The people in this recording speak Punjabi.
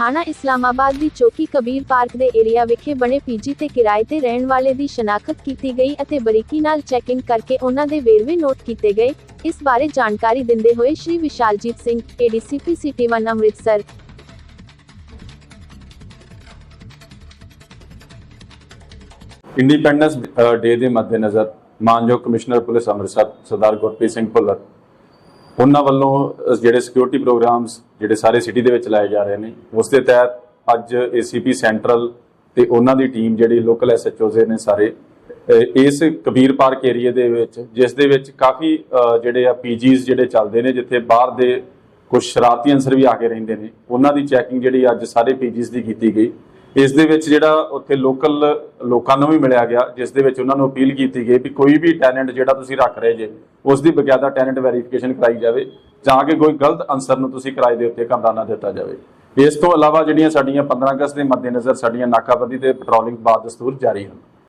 ਥਾਣਾ ਇਸਲਾਮਾਬਾਦ ਦੀ ਚੌਕੀ ਕਬੀਰ ਪਾਰਕ ਦੇ ਏਰੀਆ ਵਿਖੇ ਬਣੇ ਪੀਜੀ ਤੇ ਕਿਰਾਏ ਤੇ ਰਹਿਣ ਵਾਲੇ ਦੀ ਸ਼ਨਾਖਤ ਕੀਤੀ ਗਈ ਅਤੇ ਬਰੀਕੀ ਨਾਲ ਚੈਕਿੰਗ ਕਰਕੇ ਉਹਨਾਂ ਦੇ ਵੇਰਵੇ ਨੋਟ ਕੀਤੇ ਗਏ। ਇਸ ਬਾਰੇ ਜਾਣਕਾਰੀ ਦਿੰਦੇ ਹੋਏ Shri Vishaljit Singh ADCP city 1 Amritsar. Independence day uh, ਦੇ ਮੱਦੇਨਜ਼ਰ ਮਾਨਯੋਗ ਕਮਿਸ਼ਨਰ ਪੁਲਿਸ ਅੰਮ੍ਰਿਤਸਰ, ਸਰਦਾਰ ਗੁਰਪ੍ਰੀਤ ਸਿੰਘ ਭੁੱਲਰ। ਉਹਨਾਂ ਵੱਲੋਂ ਜਿਹੜੇ ਸਿਕਿਉਰਿਟੀ ਪ੍ਰੋਗਰਾਮਸ ਜਿਹੜੇ ਸਾਰੇ ਸਿਟੀ ਦੇ ਵਿੱਚ ਲਾਏ ਜਾ ਰਹੇ ਨੇ, ਉਸ ਦੇ ਤਹਿਤ ਅੱਜ ਏਸੀਪੀ ਸੈਂਟਰਲ ਤੇ ਉਹਨਾਂ ਦੀ ਟੀਮ ਜਿਹੜੀ ਲੋਕਲ ਐਸਐਚਓਜ਼ ਨੇ ਸਾਰੇ ਇਸ ਕਬੀਰ ਪਾਰਕ ਏਰੀਆ ਦੇ ਵਿੱਚ, ਜਿਸ ਦੇ ਵਿੱਚ ਕਾਫੀ ਜਿਹੜੇ ਆ ਪੀਜੀਜ਼ ਜਿਹੜੇ ਚੱਲਦੇ ਨੇ, ਜਿੱਥੇ ਬਾਹਰ ਦੇ ਕੁਝ ਸ਼ਰਾਰਤੀ ਅੰਸਰ ਵੀ ਆ ਕੇ ਰਹਿੰਦੇ ਨੇ, ਉਹਨਾਂ ਦੀ ਚੈਕਿੰਗ ਜਿਹੜੀ ਅੱਜ ਸਾਰੇ ਪੀਜੀਜ਼ ਦੀ ਕੀਤੀ ਗਈ। ਇਸ ਦੇ ਵਿੱਚ ਜਿਹੜਾ ਉੱਥੇ ਲੋਕਲ ਲੋਕਾਂ ਨੂੰ ਵੀ ਮਿਲਿਆ ਗਿਆ, ਜਿਸ ਦੇ ਵਿੱਚ ਉਹਨਾਂ ਨੂੰ ਅਪੀਲ ਕੀਤੀ ਗਈ ਵੀ ਕੋਈ ਵੀ ਟੈਲੈਂਟ ਜਿਹੜਾ ਤੁਸੀਂ ਰੱਖ ਰਹੇ ਜੇ, ਉਸ ਦੀ ਬਕਾਇਦਾ ਟੈਲੈਂਟ ਵੈਰੀਫਿਕੇਸ਼ਨ ਕਰਾਈ ਜਾਵੇ, ਜਾਂ ਕਿ ਕੋਈ ਗਲਤ ਅਨਸਰ ਨੂੰ ਤੁਸੀਂ ਕਿਰਾਏ ਦੇ ਉੱਤੇ ਕਮਰਾ ਨਾ ਦਿੱਤਾ ਜਾਵੇ। ਇਸ ਤੋਂ ਇਲਾਵਾ ਜਿਹੜੀਆਂ ਸਾਡੀਆਂ 15 ਅਗਸਤ ਦੇ ਮੱਦੇਨਜ਼ਰ ਸਾਡੀਆਂ ਨਾਕਾਬੰਦੀ ਤੇ ਪੈਟਰੋਲਿੰਗ ਬਾਦ ਦਸਤੂਰ ਜਾਰੀ ਹਨ।